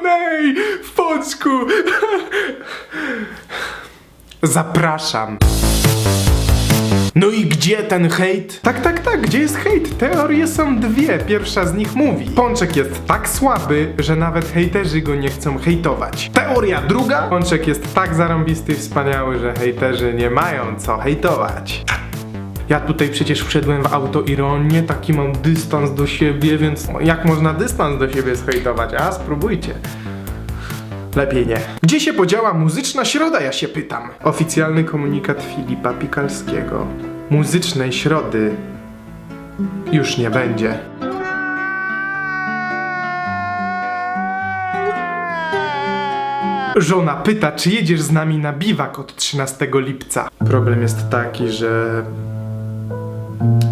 Q&A w Pączku. Zapraszam. No i gdzie ten hejt? Tak, tak, tak, gdzie jest hejt? Teorie są dwie. Pierwsza z nich mówi: Pączek jest tak słaby, że nawet hejterzy go nie chcą hejtować. Teoria druga: Pączek jest tak zarąbisty i wspaniały, że hejterzy nie mają co hejtować. Ja tutaj przecież wszedłem w autoironię, taki mam dystans do siebie, więc jak można dystans do siebie zhejtować? A spróbujcie. Lepiej nie. Gdzie się podziała muzyczna środa, ja się pytam? Oficjalny komunikat Filipa Pikalskiego. Muzycznej środy już nie będzie. Żona pyta, czy jedziesz z nami na biwak od 13 lipca. Problem jest taki, że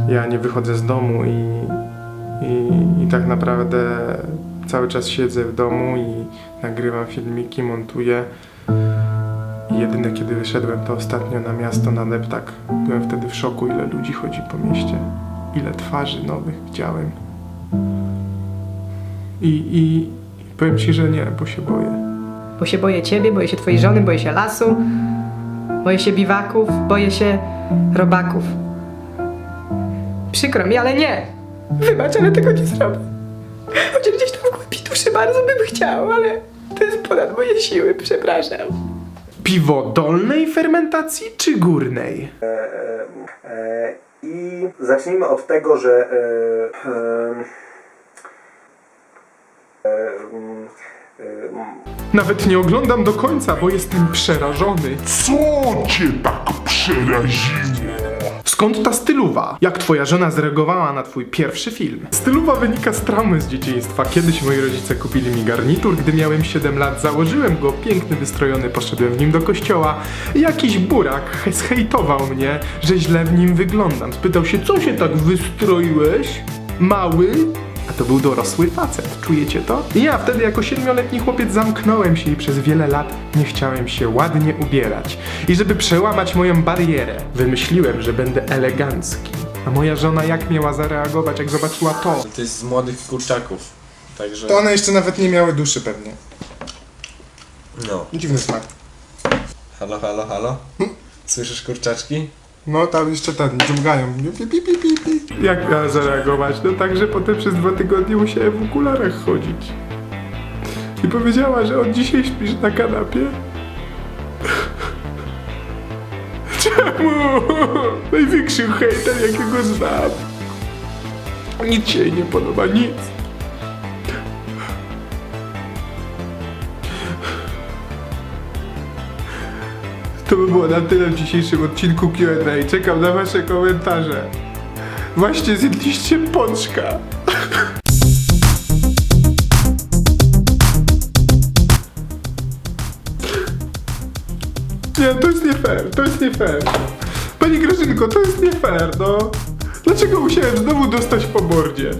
ja nie wychodzę z domu i, i, i tak naprawdę cały czas siedzę w domu i nagrywam filmiki, montuję. I jedyne kiedy wyszedłem to ostatnio na miasto na deptak. Byłem wtedy w szoku, ile ludzi chodzi po mieście. Ile twarzy nowych widziałem. I, i powiem ci, że nie, bo się boję. Bo się boję ciebie, boję się twojej żony, boję się lasu, boję się biwaków, boję się robaków. Przykro mi, ale nie. Wybacz, ale tego nie zrobię. Chociaż gdzieś tam w głębi duszy bardzo bym chciał, ale to jest ponad moje siły, przepraszam. Piwo dolnej fermentacji czy górnej? E, I zacznijmy od tego, że e, e, e, mm, e, mm, Nawet nie oglądam do końca, bo jestem przerażony. Co cię tak przeraziło? Skąd ta styluwa? Jak twoja żona zareagowała na twój pierwszy film? Styluwa wynika z traumy z dzieciństwa. Kiedyś moi rodzice kupili mi garnitur, gdy miałem 7 lat, założyłem go, piękny, wystrojony, poszedłem w nim do kościoła. Jakiś burak he- zhejtował mnie, że źle w nim wyglądam. Spytał się, co się tak wystroiłeś? Mały? A to był dorosły facet, czujecie to? I ja wtedy jako siedmioletni chłopiec zamknąłem się i przez wiele lat nie chciałem się ładnie ubierać. I żeby przełamać moją barierę, wymyśliłem, że będę elegancki. A moja żona jak miała zareagować, jak zobaczyła to? To jest z młodych kurczaków. Także. To one jeszcze nawet nie miały duszy pewnie. No. Dziwny smak. Halo, halo, halo? Słyszysz kurczaczki? No tam jeszcze ten, dżumgają. Pi, pi, pi, pi, pi. Jak miała zareagować? No tak, że potem przez dwa tygodnie musiałem w okularach chodzić. I powiedziała, że od dzisiaj śpisz na kanapie. Czemu? Największy hejter, jakiego znam. Nic się jej nie podoba, nic. To by było na tyle w dzisiejszym odcinku Q&A. Czekam na wasze komentarze. Właśnie zjedliście pączka. Nie, to jest nie fair, to jest nie fair. Pani Grażynko, to jest nie fair, no. Dlaczego musiałem znowu dostać po mordzie?